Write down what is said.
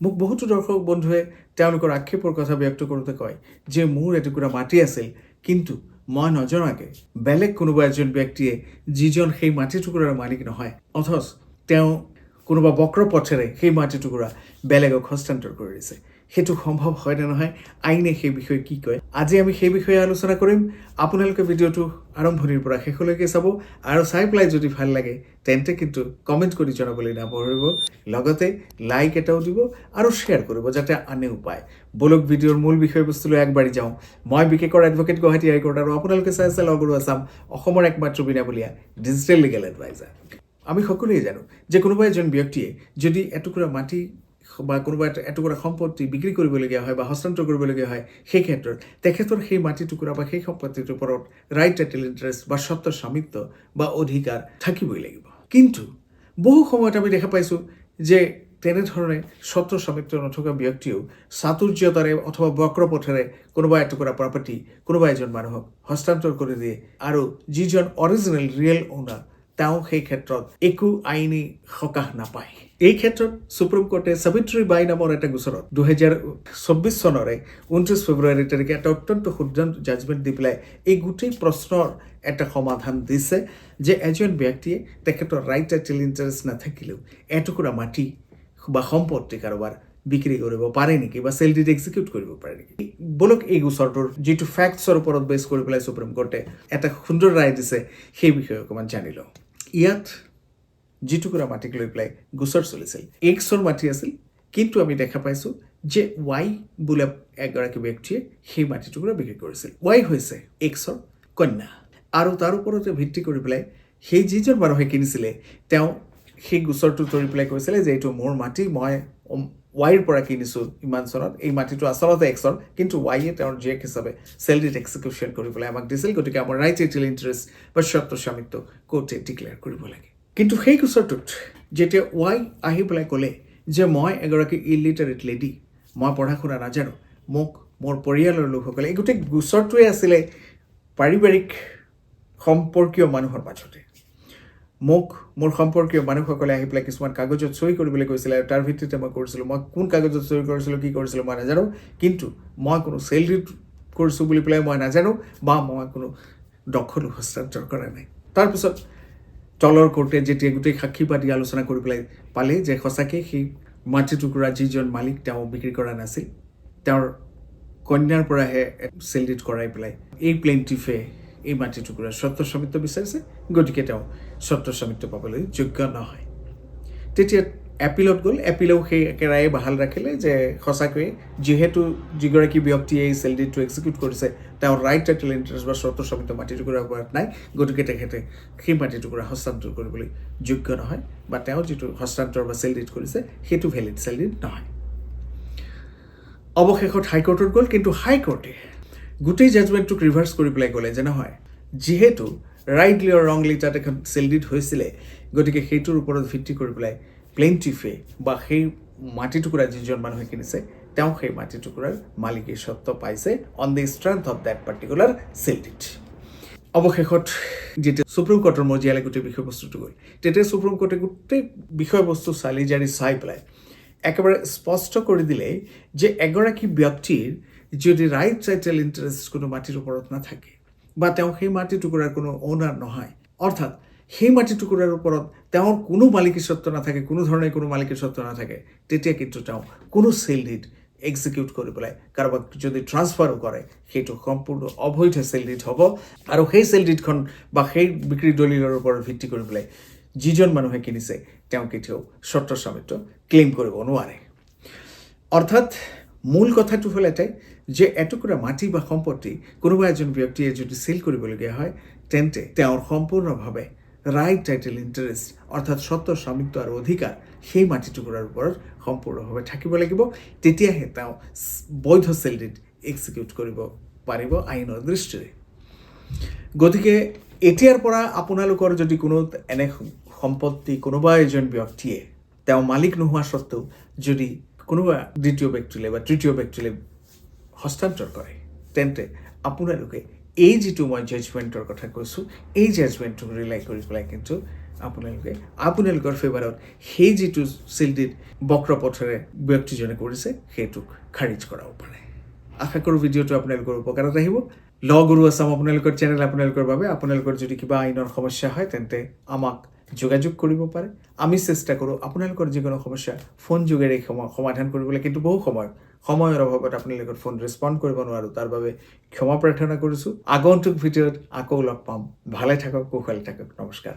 মোক বহুতো দৰ্শক বন্ধুৱে তেওঁলোকৰ আক্ষেপৰ কথা ব্যক্ত কৰোঁতে কয় যে মোৰ এটুকুৰা মাটি আছিল, কিন্তু মই নজনাকে বেলেগ কোনোবা এজন ব্যক্তিয়ে যিজন সেই মাটি টুকুৰাৰ মালিক নহয়, অথচ তেওঁ কোনোবা বক্ৰ পথেৰে সেই মাটি টুকুৰা বেলেগক হস্তান্তৰ কৰি দিছে। সেইটো সম্ভৱ হয় নে নহয়, আইনে সেই বিষয়ে কি কয়? আজি আমি সেই বিষয়ে আলোচনা কৰিম। আপোনালোকে ভিডিঅ'টো আৰম্ভণিৰ পৰা শেষলৈকে চাব আৰু চাই পেলাই যদি ভালো লাগে, তেন্তে কিন্তু কমেণ্ট কৰি জনাবলৈ নাপাহৰিব। লগতে লাইক এটাও দিব আৰু শ্বেয়াৰ কৰিব যাতে আনেও পায় বলক ভিডিঅ'ৰ মূল বিষয়বস্তুলৈ আগবাঢ়ি যাওঁ। মই বিশেষকৰ এডভকেট গুৱাহাটী হাইকোৰ্ট আৰু আপোনালোকে চাই আছে লগৰ আছাম, অসমৰ একমাত্ৰ বিনামূলীয়া ডিজিটেল লিগেল এডভাইজাৰ আমি সকলোৱে জানো যে কোনোবা এজন ব্যক্তিয়ে যদি এটুকুৰা মাটি বা কোনোবা এটা এটুকুৰা সম্পত্তি বিক্ৰী কৰিবলগীয়া হয় বা হস্তান্তৰ কৰিবলগীয়া হয়, সেই ক্ষেত্ৰত তেখেতৰ সেই মাটি টুকুৰা বা সেই সম্পত্তিটোৰ ওপৰত ৰাইট টাইটেল ইণ্টাৰেষ্ট বা স্বত্ব স্বামিত্ব বা অধিকাৰ থাকিবই লাগিব। কিন্তু বহু সময়ত আমি দেখা পাইছোঁ যে তেনেধৰণে স্বত্ব স্বামিত্ব নথকা ব্যক্তিও চাতুৰ্যতাৰে অথবা বক্ৰপথেৰে কোনোবা এটুকুৰা প্ৰপাৰ্টি কোনোবা এজন মানুহক হস্তান্তৰ কৰি দিয়ে আৰু যিজন অৰিজিনেল ৰিয়েল অ'নাৰ তেওঁ সেই ক্ষেত্ৰত একো আইনী সকাহ নাপায়। এই ক্ষেত্ৰত সুপ্ৰিম কোৰ্টে সাবিত্ৰী বাই নামৰ এটা গোচৰত দুহেজাৰ চৌব্বিছ চনৰে ঊনত্ৰিছ ফেব্ৰুৱাৰী তাৰিখে এটা অত্যন্ত শুদ্ধ জাজমেণ্ট দি পেলাই এই গোটেই প্ৰশ্নৰ এটা সমাধান দিছে যে এজন ব্যক্তিয়ে তেখেতৰ ৰাইট টাইটেল ইণ্টাৰেষ্ট নাথাকিলেও এটুকুৰা মাটি বা সম্পত্তি কাৰোবাৰ বিক্ৰী কৰিব পাৰে নেকি বা চেল ডিড এক্সিকিউট কৰিব পাৰে নেকি? বলক এই গোচৰটোৰ যিটো ফেক্টছৰ ওপৰত বেছ কৰি পেলাই সুপ্ৰিম কোৰ্টে এটা সুন্দৰ ৰায় দিছে সেই বিষয়ে অকণমান জানি লওঁ। ইয়াত যিটুকুৰা মাটিক লৈ পেলাই গোচৰ চলিছিল। এক্সৰ মাটি আছিল, কিন্তু আমি দেখা পাইছোঁ যে ৱাই বোলা এগৰাকী ব্যক্তিয়ে সেই মাটি টুকুৰা বিক্ৰী কৰিছিল। ৱাই হৈছে এক্সৰ কন্যা। আৰু তাৰ ওপৰতে ভিত্তি কৰি পেলাই সেই যিজন মানুহে কিনিছিলে, তেওঁ সেই গোচৰটো তৰি পেলাই কৈছিলে যে এইটো মোৰ মাটি, মই ৱাইৰ পৰা কিনিছোঁ ইমান চনত। এই মাটিটো আচলতে এক্সৰ কিন্তু ৱাইয়ে তেওঁৰ জীয়েক হিচাপে চেলেৰিত এক্সিকিউশ্যন কৰি পেলাই আমাক দিছিল। গতিকে আমাৰ ৰাইট টাইটেল ইণ্টাৰেষ্ট বা স্বত্ব স্বামিত্ব কোৰ্টে ডিক্লেয়াৰ কৰিব লাগে। কিন্তু সেই গোচৰটোত যেতিয়া ৱাই আহি পেলাই ক'লে যে মই এগৰাকী ইলিটাৰেট লেডি মই পঢ়া শুনা নাজানো, মোক মোৰ পৰিয়ালৰ লোকসকলে, এই গোটেই গোচৰটোৱে আছিলে পাৰিবাৰিক সম্পৰ্কীয় মানুহৰ মাজতে। মোক, মোৰ সম্পৰ্কীয় মানুহসকলে আহি পেলাই কিছুমান কাগজত চহী কৰিবলৈ কৈছিলে আৰু তাৰ ভিত্তিতে মই কৰিছিলোঁ। মই কোন কাগজত চহী কৰিছিলোঁ, কি কৰিছিলোঁ, মই নাজানো। কিন্তু মই কোনো চেলেৰি কৰিছোঁ বুলি পেলাই মই নাজানো বা মই কোনো দখলো হস্তান্তৰ কৰা নাই। তাৰপিছত তলৰ কোৰ্টে যেতিয়া গোটেই সাক্ষী পাতি আলোচনা কৰি পেলাই পালে যে সঁচাকৈ সেই মাটি টুকুৰা যিজন মালিক তেওঁ বিক্ৰী কৰা নাছিল, তেওঁৰ কন্যাৰ পৰাহে চেলিট কৰাই পেলাই এই প্লেইণ্টিফে এই মাটি টুকুৰাৰ স্বত্ব স্বামিত্ব বিচাৰিছে, গতিকে তেওঁ স্বত্ব স্বামিত্ব পাবলৈ যোগ্য নহয়। তেতিয়া এপিলত গ'ল, এপিলেও সেই একেৰায়ে বাহাল ৰাখিলে যে সঁচাকৈয়ে যিহেতু যিগৰাকী ব্যক্তিয়ে এই চেলেৰিটো এক্সিকিউট কৰিছে, তেওঁৰ ৰাইট টাইটেল ইণ্টাৰেষ্ট বা স্বত্ব স্বামিত্ব মাটি টুকুৰাৰ ওপৰত নাই, গতিকে তেখেতে সেই মাটি টুকুৰা হস্তান্তৰ কৰিবলৈ যোগ্য নহয় বা তেওঁ যিটো হস্তান্তৰ বা চেলেৰিট কৰিছে, সেইটো ভেলিড চেলেৰিট নহয়। অৱশেষত হাইকোৰ্টত গ'ল, কিন্তু হাইকোৰ্টে গোটেই জাজমেণ্টটোক ৰিভাৰ্ছ কৰি পেলাই ক'লে যে নহয়, যিহেতু ৰাইটলি আৰু ৰংলি তাত এখন চেলডিড হৈছিলে, গতিকে সেইটোৰ ওপৰত ভিত্তি কৰি পেলাই প্লেইণ্টিফে বা সেই মাটি টুকুৰা যিজন মানুহে কিনিছে, তেওঁ সেই মাটি টুকুৰাৰ মালিকী স্বত্ব পাইছে on the strength of that particular sale deed অৱশেষত যেতিয়া সুপ্ৰিম কোৰ্টৰ মজিয়ালে গোটেই বিষয়বস্তুটো গ'ল, তেতিয়া সুপ্ৰিম কোৰ্টে গোটেই বিষয়বস্তু চালি জাৰি চাই পেলাই একেবাৰে স্পষ্ট কৰি দিলে যে এগৰাকী ব্যক্তিৰ যদি ৰাইট টাইটেল ইণ্টাৰেষ্ট কোনো মাটির মাটিৰ ওপৰত নাথাকে বা তেওঁ সেই মাটি টুকুৰাৰ কোনো অ'নাৰ নহয় অৰ্থাৎ সেই মাটি টুকুৰাৰ ওপৰত তেওঁৰ কোনো মালিকী স্বত্ব নাথাকে কোনো ধৰণে কোনো মালিকী স্বত্ব নাথাকে তেতিয়া কিন্তু তেওঁ কোনো চেল ডিড এক্সিকিউট কৰি পেলাই কাৰোবাক যদি ট্ৰান্সফাৰো কৰে সেইটো সম্পূৰ্ণ অবৈধ চেল ডিড হ'ব। আৰু সেই চেল ডিডখন বা সেই বিক্ৰী দলিলৰ ওপৰত ভিত্তি কৰি পেলাই যিজন মানুহে কিনিছে, তেওঁ কেতিয়াও স্বত্ব স্বামিত্ব ক্লেইম কৰিব নোৱাৰে। অৰ্থাৎ মূল কথাটো হ'ল এটাই যে এটুকুৰা মাটি বা সম্পত্তি কোনোবা এজন ব্যক্তিয়ে যদি চেল কৰিবলগীয়া হয় তেন্তে তেওঁৰ সম্পূৰ্ণভাৱে ৰাইট টাইটেল ইণ্টাৰেষ্ট অৰ্থাৎ স্বত্ব স্বামিত্ব আৰু অধিকাৰ, সেই মাটি টুকুৰাৰ ওপৰত সম্পূৰ্ণভাৱে থাকিব লাগিব। তেতিয়াহে তেওঁ বৈধ চেলৰিত এক্সিকিউট কৰিব পাৰিব আইনৰ দৃষ্টিৰে। গতিকে এতিয়াৰ পৰা আপোনালোকৰ যদি কোনো এনে সম্পত্তি কোনোবা এজন ব্যক্তিয়ে, তেওঁ মালিক নোহোৱা স্বত্বেও যদি কোনোবা দ্বিতীয় ব্যক্তিলৈ বা তৃতীয় ব্যক্তিলৈ হস্তান্তৰ কৰে। তেন্তে আপোনালোকে এই যিটো মই জাজমেণ্টৰ কথা কৈছোঁ, এই জাজমেণ্টটোক ৰিলাই কৰি পেলাই কিন্তু আপোনালোকে আপোনালোকৰ ফেভাৰত সেই যিটো চিলটিত বক্ৰ পথেৰে ব্যক্তিজনে কৰিছে, সেইটোক খাৰিজ কৰাব পাৰে। আশা কৰোঁ ভিডিঅ'টো আপোনালোকৰ উপকাৰত আহিব। ল গুৰু আছাম আপোনালোকৰ চেনেল আপোনালোকৰ বাবে, আপোনালোকৰ যদি কিবা আইনৰ সমস্যা হয়, তেন্তে আমাক যোগাযোগ কৰিব পাৰে। আমি চেষ্টা কৰোঁ আপোনালোকৰ যিকোনো সমস্যা ফোন যোগেৰে সম- সমাধান কৰিবলৈ, কিন্তু বহু সময়, সময়ৰ অভাৱত আপোনালোকৰ ফোন ৰেচপণ্ড কৰিব নোৱাৰোঁ। তাৰ বাবে ক্ষমা প্ৰাৰ্থনা কৰিছোঁ। আগন্তুক ভিডিঅ'ত আকৌ লগ পাম। ভালে থাকক কুশলে থাকক। নমস্কাৰ।